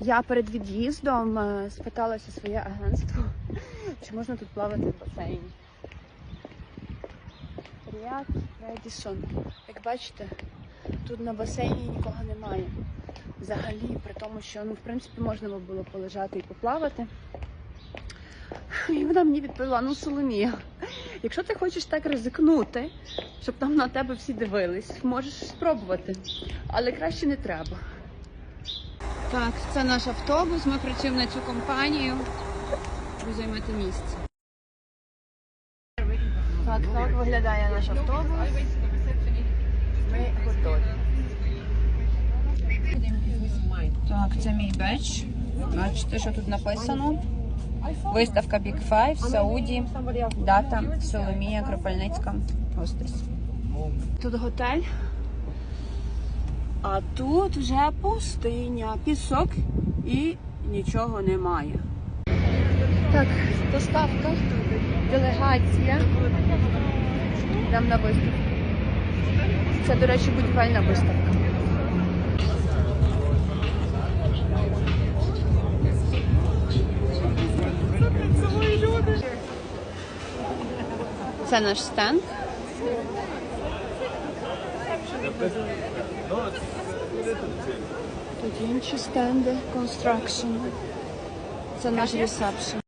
Я перед від'їздом е, спиталася своє агентство, чи можна тут плавати в басейні. Ріад Редісон. Як бачите, тут на басейні нікого немає. Взагалі, при тому, що ну, в принципі можна було полежати і поплавати. І вона мені відповіла: ну Соломія, якщо ти хочеш так ризикнути, щоб там на тебе всі дивились, можеш спробувати, але краще не треба. Так, це наш автобус. Ми працюємо на цю компанію. Ви займете місце. Так, так виглядає наш автобус. Ми готові. Так, це мій беч. Бачите, що тут написано. Виставка Big Five, Сауді, дата Соломія Кропельницька, Гостес. Тут готель. А тут вже пустиня, пісок і нічого немає. Так, доставка, делегація. Йдемо на виставку. Це, до речі, будівельна виставка. Це наш стенд. Тут інші стенди, construction. Це наш ресепшн.